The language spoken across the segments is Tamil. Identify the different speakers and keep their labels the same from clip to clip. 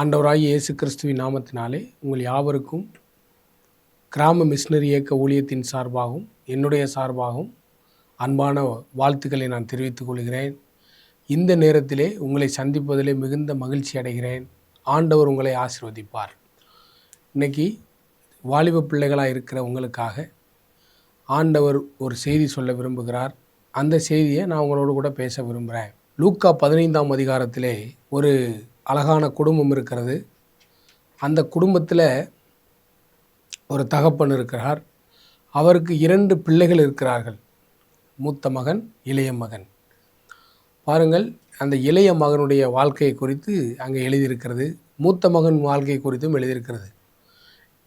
Speaker 1: ஆண்டவராகி இயேசு கிறிஸ்துவின் நாமத்தினாலே உங்கள் யாவருக்கும் கிராம மிஷினரி இயக்க ஊழியத்தின் சார்பாகவும் என்னுடைய சார்பாகவும் அன்பான வாழ்த்துக்களை நான் தெரிவித்துக் கொள்கிறேன். இந்த நேரத்திலே உங்களை சந்திப்பதிலே மிகுந்த மகிழ்ச்சி அடைகிறேன். ஆண்டவர் உங்களை ஆசீர்வதிப்பார். இன்னைக்கு வாலிப பிள்ளைகளாக இருக்கிற உங்களுக்காக ஆண்டவர் ஒரு செய்தி சொல்ல விரும்புகிறார். அந்த செய்தியை நான் உங்களோடு கூட பேச விரும்புகிறேன் லூக்கா பதினைந்தாம் அதிகாரத்திலே ஒரு அழகான குடும்பம் இருக்கிறது. அந்த குடும்பத்தில் ஒரு தகப்பன் இருக்கிறார். அவருக்கு இரண்டு பிள்ளைகள் இருக்கிறார்கள். மூத்த மகன் இளைய மகன். பாருங்கள் அந்த இளைய மகனுடைய வாழ்க்கையை குறித்து அங்கே எழுதியிருக்கிறது. மூத்த மகன் வாழ்க்கை குறித்தும் எழுதியிருக்கிறது.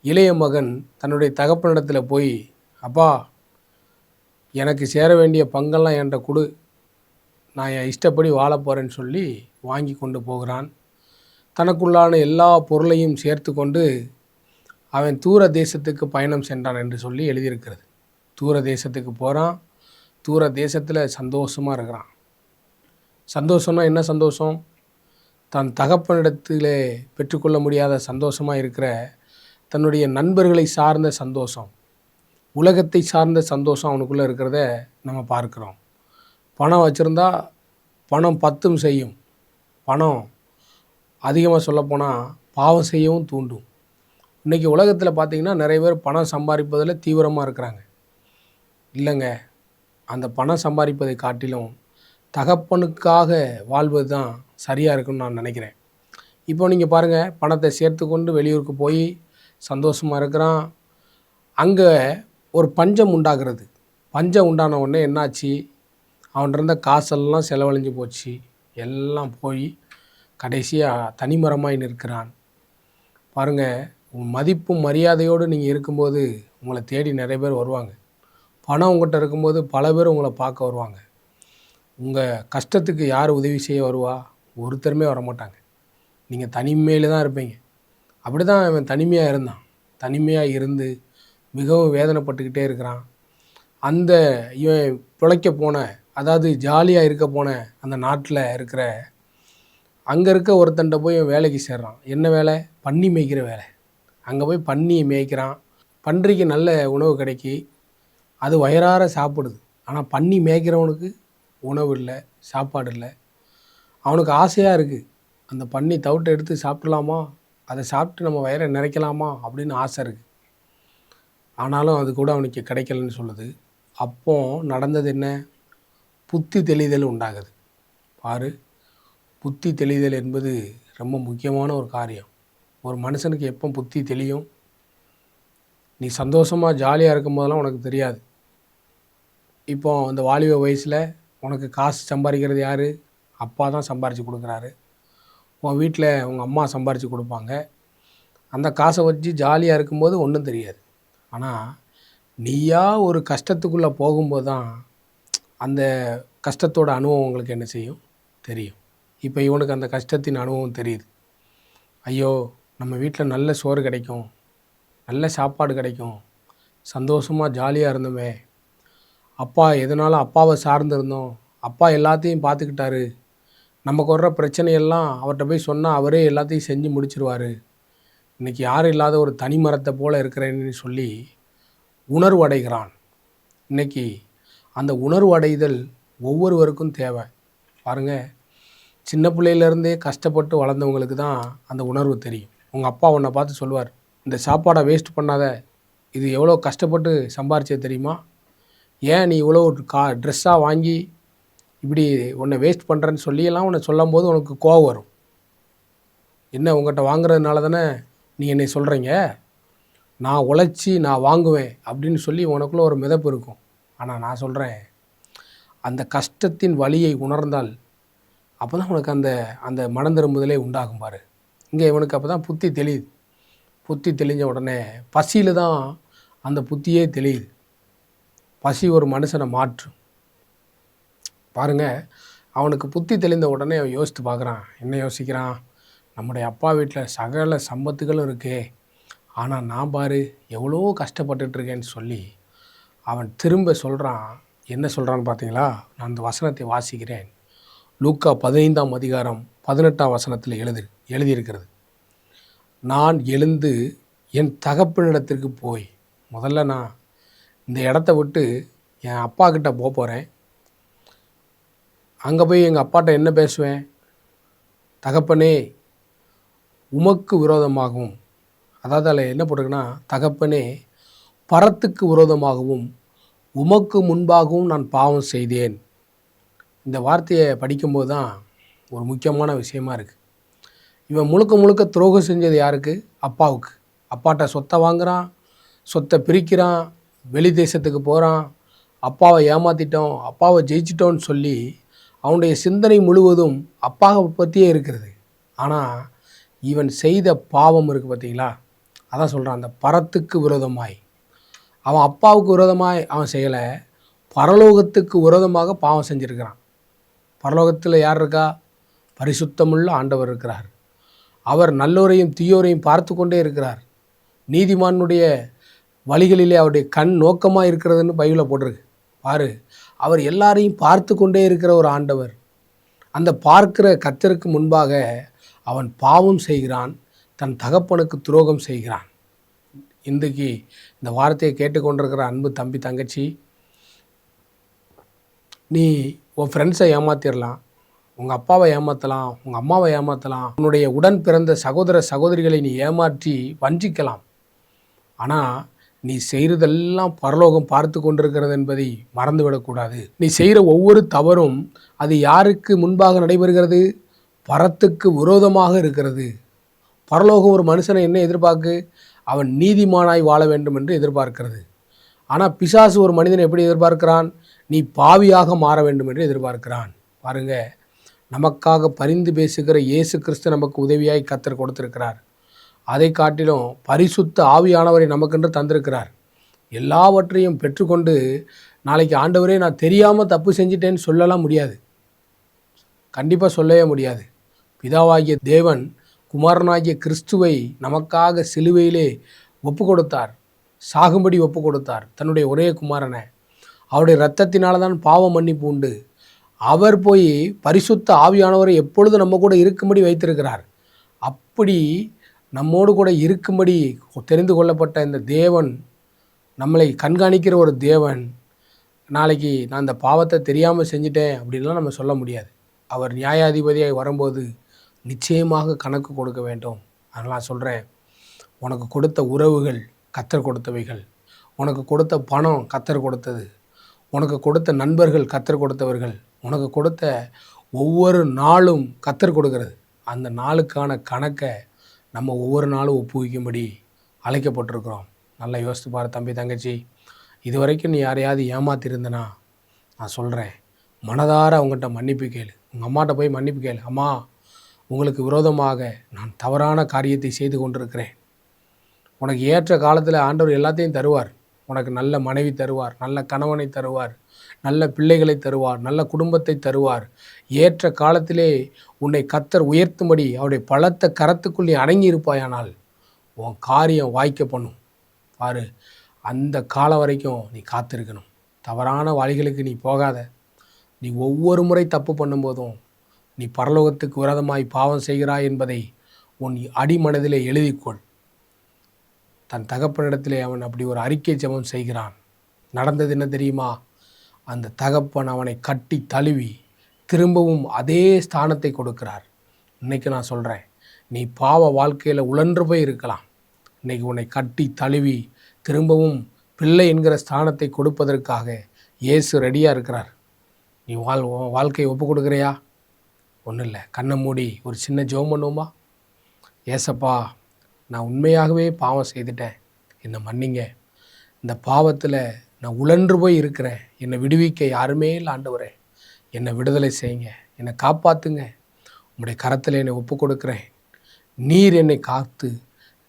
Speaker 1: இளைய மகன் தன்னுடைய தகப்பனிடத்தில் போய் அப்பா எனக்கு சேர வேண்டிய பங்கெல்லாம் என்கிட்ட கொடு. நான் என் இஷ்டப்படி வாழப்போகிறேன்னு சொல்லி வாங்கி கொண்டு போகிறான். தனக்குள்ளான எல்லா பொருளையும் சேர்த்து கொண்டு அவன் தூர தேசத்துக்கு பயணம் சென்றான் என்று சொல்லி எழுதியிருக்கிறது. தூர தேசத்துக்கு போகிறான் தூர தேசத்தில் சந்தோஷமாக இருக்கிறான். சந்தோஷம்னா என்ன சந்தோஷம்? தன் தகப்பனிடத்தில் பெற்றுக்கொள்ள முடியாத சந்தோஷமாக இருக்கிற தன்னுடைய நண்பர்களை சார்ந்த சந்தோஷம் உலகத்தை சார்ந்த சந்தோஷம் அவனுக்குள்ளே இருக்கிறத நம்ம பார்க்குறோம். பணம் வச்சுருந்தா பணம் பத்தும் செய்யும். பணம் அதிகமாக சொல்லப்போனால் பாவம் செய்யவும் தூண்டும். இன்றைக்கி உலகத்தில் பார்த்திங்கன்னா நிறைய பேர் பணம் சம்பாதிப்பதில் தீவிரமாக இருக்கிறாங்க. இல்லைங்க அந்த பணம் சம்பாதிப்பதை காட்டிலும் தகப்பனுக்காக வாழ்வது தான் சரியாக இருக்குன்னு நான் நினைக்கிறேன். இப்போ நீங்கள் பாருங்கள் பணத்தை சேர்த்து கொண்டு வெளியூருக்கு போய் சந்தோஷமாக இருக்கிறான். அங்கே ஒரு பஞ்சம் உண்டாகிறது. பஞ்சம் உண்டான உடனே என்னாச்சு? அவன் இருந்த காசெல்லாம் செலவழிஞ்சு போச்சு. எல்லாம் போய் கடைசியாக தனிமரமாய் நிற்கிறான். பாருங்கள் உன் மதிப்பும் மரியாதையோடு நீங்கள் இருக்கும்போது உங்களை தேடி நிறைய பேர் வருவாங்க. பணம் உங்கள்கிட்ட இருக்கும்போது பல பேர் உங்களை பார்க்க வருவாங்க. உங்கள் கஷ்டத்துக்கு யார் உதவி செய்ய வருவா? ஒருத்தருமே வரமாட்டாங்க. நீங்கள் தனிமையில் தான் இருப்பீங்க. அப்படி தான் அவன் தனிமையாக இருந்தான். தனிமையாக இருந்து மிகவும் வேதனைப்பட்டுக்கிட்டே இருக்கிறான். அந்த இவன் பிழைக்க போன அதாவது ஜாலியாக இருக்க போன அந்த நாட்டில் இருக்கிற அங்கே இருக்க ஒருத்தன்ட்ட போய் வேலைக்கு சேர்றான். என்ன வேலை? பன்னி மேய்க்கிற வேலை. அங்கே போய் பன்னி மேய்க்கிறான். பன்றிக்கு நல்ல உணவு கிடைக்கி. அது வயிறார சாப்பிடுது. ஆனால் பன்னி மேய்க்கிறவனுக்கு உணவு இல்லை சாப்பாடு இல்லை. அவனுக்கு ஆசையாக இருக்குது அந்த பன்னி தவிட்டை எடுத்து சாப்பிடலாமா? அதை சாப்பிட்டு நம்ம வயிறை நிறைக்கலாமா? அப்படின்னு ஆசை இருக்குது ஆனாலும் அது கூட அவனுக்கு கிடைக்கலன்னு சொல்லுது. அப்போ நடந்தது என்ன? புத்தி தெளிதல் உண்டாகுது. பாரு புத்தி தெளிதல் என்பது ரொம்ப முக்கியமான ஒரு காரியம். ஒரு மனுஷனுக்கு எப்போ புத்தி தெளியும்? நீ சந்தோஷமாக ஜாலியாக இருக்கும் போதெல்லாம் உனக்கு தெரியாது. இப்போ அந்த வாலிப வயசில் உனக்கு காசு சம்பாதிக்கிறது யார்? அப்பா தான் சம்பாரித்து கொடுக்குறாரு. உன் வீட்டில் உங்கள் அம்மா சம்பாரித்து கொடுப்பாங்க. அந்த காசை வச்சு ஜாலியாக இருக்கும்போது ஒன்றும் தெரியாது. ஆனால் நீயா ஒரு கஷ்டத்துக்குள்ளே போகும்போது தான் அந்த கஷ்டத்தோட அனுபவம் உங்களுக்கு என்ன செய்யும்? தெரியும். இப்போ இவனுக்கு அந்த கஷ்டத்தின் அனுபவம் தெரியுது. ஐயோ நம்ம வீட்டில் நல்ல சோறு கிடைக்கும் நல்ல சாப்பாடு கிடைக்கும் சந்தோஷமாக ஜாலியாக இருந்தோமே. அப்பா எதனாலும் அப்பாவை சார்ந்திருந்தோம் அப்பா எல்லாத்தையும் பார்த்துக்கிட்டாரு நமக்கு வர்ற பிரச்சனையெல்லாம் அவர்கிட்ட போய் சொன்னால் அவரே எல்லாத்தையும் செஞ்சு முடிச்சிருவார். இன்றைக்கி யாரும் இல்லாத ஒரு தனி மரத்தை போல் இருக்கிறேன்னு சொல்லி உணர்வு அடைகிறான். இன்றைக்கி அந்த உணர்வு அடைதல் ஒவ்வொருவருக்கும் தேவை. பாருங்கள் சின்ன பிள்ளையிலேருந்தே கஷ்டப்பட்டு வளர்ந்தவங்களுக்கு தான் அந்த உணர்வு தெரியும். உங்கள் அப்பா உன்னை பார்த்து சொல்லுவார் இந்த சாப்பாடை வேஸ்ட் பண்ணாத. இது எவ்வளோ கஷ்டப்பட்டு சம்பாரிச்சது தெரியுமா? ஏன் நீ இவ்வளோ கா ட்ரெஸ்ஸாக வாங்கி இப்படி உன்னை வேஸ்ட் பண்ணுறேன்னு சொல்லியெல்லாம் உன்னை சொல்லும் போது உனக்கு கோவம் வரும். என்ன உங்கள்கிட்ட வாங்குறதுனால தானே நீ என்னை சொல்கிறீங்க நான் உழைச்சி நான் வாங்குவேன் அப்படின்னு சொல்லி உனக்குள்ளே ஒரு மிதப்பு இருக்கும். ஆனால் நான் சொல்கிறேன் அந்த கஷ்டத்தின் வழியை உணர்ந்தால் அப்போ தான் உனக்கு அந்த அந்த மனம் திரும்புதலே உண்டாகும் பாரு. இங்கே இவனுக்கு அப்போ தான் புத்தி தெளியுது. புத்தி தெளிஞ்ச உடனே பசியில் தான் அந்த புத்தியே தெளியுது. பசி ஒரு மனுஷனை மாற்றும். பாருங்கள் அவனுக்கு புத்தி தெளிந்த உடனே அவன் யோசித்து பார்க்குறான். என்ன யோசிக்கிறான்? நம்முடைய அப்பா வீட்டில் சகல சம்பத்துகளும் இருக்கே. ஆனால் நான் பாரு எவ்வளோ கஷ்டப்பட்டுட்ருக்கேன்னு சொல்லி அவன் திரும்ப சொல்கிறான் என்ன சொல்கிறான்னு பார்த்தீங்களா? நான் அந்த வசனத்தை வாசிக்கிறேன். லூக்கா பதினைந்தாம் அதிகாரம் பதினெட்டாம் வசனத்தில் எழுதி எழுதியிருக்கிறது. நான் எழுந்து என் தகப்பனிடத்திற்கு போய் முதல்ல நான் இந்த இடத்த விட்டு என் அப்பா கிட்ட போக போகிறேன் அங்கே போய் எங்கள் அப்பாட்ட என்ன பேசுவேன்? தகப்பனே உமக்கு விரோதமாகவும் அதாவது அதில் என்ன போட்டிருக்குன்னா தகப்பனே பரத்துக்கு விரோதமாகவும் உமக்கு முன்பாகவும் நான் பாவம் செய்தேன். இந்த வார்த்தையை படிக்கும்போது தான் ஒரு முக்கியமான விஷயமா இருக்குது இவன் முழுக்க முழுக்க துரோகம் செஞ்சது யாருக்கு? அப்பாவுக்கு. அப்பாட்ட சொத்தை வாங்குகிறான் சொத்தை பிரிக்கிறான் வெளி தேசத்துக்கு போகிறான் அப்பாவை ஏமாற்றிட்டோம் அப்பாவை ஜெயிச்சிட்டோன்னு சொல்லி அவனுடைய சிந்தனை முழுவதும் அப்பாவை பற்றியே இருக்கிறது. ஆனால் இவன் செய்த பாவம் இருக்குது பார்த்தீங்களா அதான் சொல்கிறான் அந்த பரத்துக்கு விரோதமாய். அவன் அப்பாவுக்கு விரோதமாய் அவன் செய்யலை பரலோகத்துக்கு விரோதமாக பாவம் செஞ்சுருக்கிறான். பரலோகத்தில் யார் இருக்கா? பரிசுத்தமுள்ள ஆண்டவர் இருக்கிறார். அவர் நல்லோரையும் தீயோரையும் பார்த்து கொண்டே இருக்கிறார். நீதிமானுடைய வழிகளிலே அவருடைய கண் நோக்கமாக இருக்கிறதுன்னு பைபிளில் போட்டிருக்கு. பாரு அவர் எல்லாரையும் பார்த்து கொண்டே இருக்கிற ஒரு ஆண்டவர். அந்த பார்க்கிற கத்தருக்கு முன்பாக அவன் பாவம் செய்கிறான் தன் தகப்பனுக்கு துரோகம் செய்கிறான். இன்றைக்கு இந்த வார்த்தையை கேட்டுக்கொண்டிருக்கிற அன்பு தம்பி தங்கச்சி நீ உன் ஃப்ரெண்ட்ஸை ஏமாத்திடலாம் உங்கள் அப்பாவை ஏமாற்றலாம் உங்கள் அம்மாவை ஏமாற்றலாம் உன்னுடைய உடன் பிறந்த சகோதர சகோதரிகளை நீ ஏமாற்றி வஞ்சிக்கலாம். ஆனால் நீ செய்கிறதெல்லாம் பரலோகம் பார்த்து கொண்டிருக்கிறது என்பதை மறந்துவிடக்கூடாது நீ செய்கிற ஒவ்வொரு தவறும் அது யாருக்கு முன்பாக நடைபெறுகிறது? பரத்துக்கு விரோதமாக இருக்கிறது. பரலோகம் ஒரு மனுஷனை என்ன எதிர்பார்க்கு? அவன் நீதிமானாய் வாழ வேண்டும் என்று எதிர்பார்க்கிறது. ஆனால் பிசாசு ஒரு மனிதனை எப்படி எதிர்பார்க்கிறான்? நீ பாவியாக மாற வேண்டும் என்று எதிர்பார்க்கிறான். பாருங்க நமக்காக பரிந்து பேசுகிற இயேசு கிறிஸ்து நமக்கு உதவியாய் கத்தர் கொடுத்திருக்கிறார். அதை காட்டிலும் பரிசுத்த ஆவியானவரை நமக்கென்று தந்திருக்கிறார். எல்லாவற்றையும் பெற்றுக்கொண்டு நாளைக்கு ஆண்டவரே நான் தெரியாமல் தப்பு செஞ்சிட்டேன்னு சொல்லலாம் முடியாது. கண்டிப்பாக சொல்லவே முடியாது. பிதாவாகிய தேவன் குமாரனாகிய கிறிஸ்துவை நமக்காக சிலுவையிலே ஒப்பு கொடுத்தார் சாகும்படி ஒப்பு கொடுத்தார். தன்னுடைய ஒரே குமாரனை. அவருடைய இரத்தத்தினால தான் பாவ மன்னிப்பு உண்டு. அவர் போய் பரிசுத்த ஆவியானவரை எப்பொழுதும் நம்ம கூட இருக்கும்படி வைத்திருக்கிறார். அப்படி நம்மோடு கூட இருக்கும்படி தெரிந்து கொள்ளப்பட்ட இந்த தேவன் நம்மளை கண்காணிக்கிற ஒரு தேவன் நாளைக்கு நான் இந்த பாவத்தை தெரியாமல் செஞ்சிட்டேன் அப்படின்லாம் நம்ம சொல்ல முடியாது. அவர் நியாயாதிபதியாக வரும்போது நிச்சயமாக கணக்கு கொடுக்க வேண்டும். அதனால் நான் சொல்கிறேன் உனக்கு கொடுத்த உறவுகள் கத்தர் கொடுத்தவைகள். உனக்கு கொடுத்த பணம் கத்தர் கொடுத்தது. உனக்கு கொடுத்த நண்பர்கள் கத்தர் கொடுத்தவர்கள். உனக்கு கொடுத்த ஒவ்வொரு நாளும் கத்தர் கொடுக்கிறது. அந்த நாளுக்கான கணக்கை நம்ம ஒவ்வொரு நாளும் ஒப்புவிக்கும்படி அழைக்கப்பட்டிருக்கிறோம். நல்லா யோசித்து பாரு தம்பி தங்கச்சி. இது வரைக்கும் நீ யாரையாவது ஏமாத்திருந்தனா? நான் சொல்கிறேன் மனதார அவங்ககிட்ட மன்னிப்பு கேளு. உங்கள் அம்மாட்ட போய் மன்னிப்பு கேளு. அம்மா உங்களுக்கு விரோதமாக நான் தவறான காரியத்தை செய்து கொண்டிருக்கிறேன். உனக்கு ஏற்ற காலத்தில் ஆண்டவர் எல்லாத்தையும் தருவார். உனக்கு நல்ல மனைவி தருவார் நல்ல கணவனை தருவார் நல்ல பிள்ளைகளை தருவார் நல்ல குடும்பத்தை தருவார். ஏற்ற காலத்திலே உன்னை கத்தர் உயர்த்தும்படி அவருடைய பலத்த கரத்துக்குள் நீ அடங்கி இருப்பாயானால் உன் காரியம் வாய்க்க பண்ணும். பாரு அந்த காலம் வரைக்கும் நீ காத்திருக்கணும். தவறான வழிகளுக்கு நீ போகாத. நீ ஒவ்வொரு முறை தப்பு பண்ணும்போதும் நீ பரலோகத்துக்கு விரதமாய் பாவம் செய்கிறாய் என்பதை உன் அடிமனதிலே எழுதிக்கொள். தன் தகப்பனிடத்திலே அவன் அப்படி ஒரு அறிக்கை ஜெபம் செய்கிறான். நடந்தது என்ன தெரியுமா? அந்த தகப்பன் அவனை கட்டி தழுவி திரும்பவும் அதே ஸ்தானத்தை கொடுக்கிறார். இன்றைக்கி நான் சொல்கிறேன் நீ பாவ வாழ்க்கையில் உழன்று போய் இருக்கலாம். இன்றைக்கி உன்னை கட்டி தழுவி திரும்பவும் பிள்ளை என்கிற ஸ்தானத்தை கொடுப்பதற்காக இயேசு ரெடியாக இருக்கிறார். நீ வாழ் உன் வாழ்க்கையை ஒப்பு கொடுக்குறியா? ஒன்றும் இல்லை கண்ணை மூடி ஒரு சின்ன ஜெபம் பண்ணுவோமா? ஏசப்பா நான் உண்மையாகவே பாவம் செய்துட்டேன். என்னை மன்னிங்க. இந்த பாவத்தில் நான் உழன்று போய் இருக்கிறேன். என்னை விடுவிக்க யாருமே இல்லை ஆண்டவரே. என்னை விடுதலை செய்யுங்க. என்னை காப்பாற்றுங்க உங்களுடைய கரத்தில் என்னை ஒப்பு கொடுக்குறேன். நீர் என்னை காத்து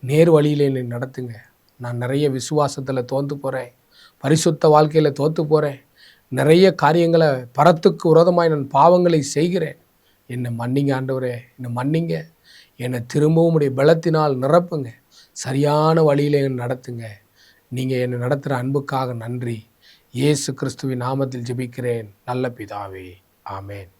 Speaker 1: நேர் வழியில் என்னை நடத்துங்க. நான் நிறைய விசுவாசத்தில் தோற்று போகிறேன் பரிசுத்த வாழ்க்கையில் தோற்று போகிறேன் நிறைய காரியங்களை பரத்துக்கு விரோதமாய் நான் பாவங்களை செய்கிறேன். என்னை மன்னிங்க ஆண்டவரே. என்னை மன்னிங்க. என்னை திரும்பவும் உடைய பலத்தினால் நிரப்புங்க. சரியான வழியில் என்னை நடத்துங்க. நீங்கள் என்னை நடத்துகிற அன்புக்காக நன்றி. இயேசு கிறிஸ்துவின் நாமத்தில் ஜெபிக்கிறேன். நல்ல பிதாவே. ஆமேன்.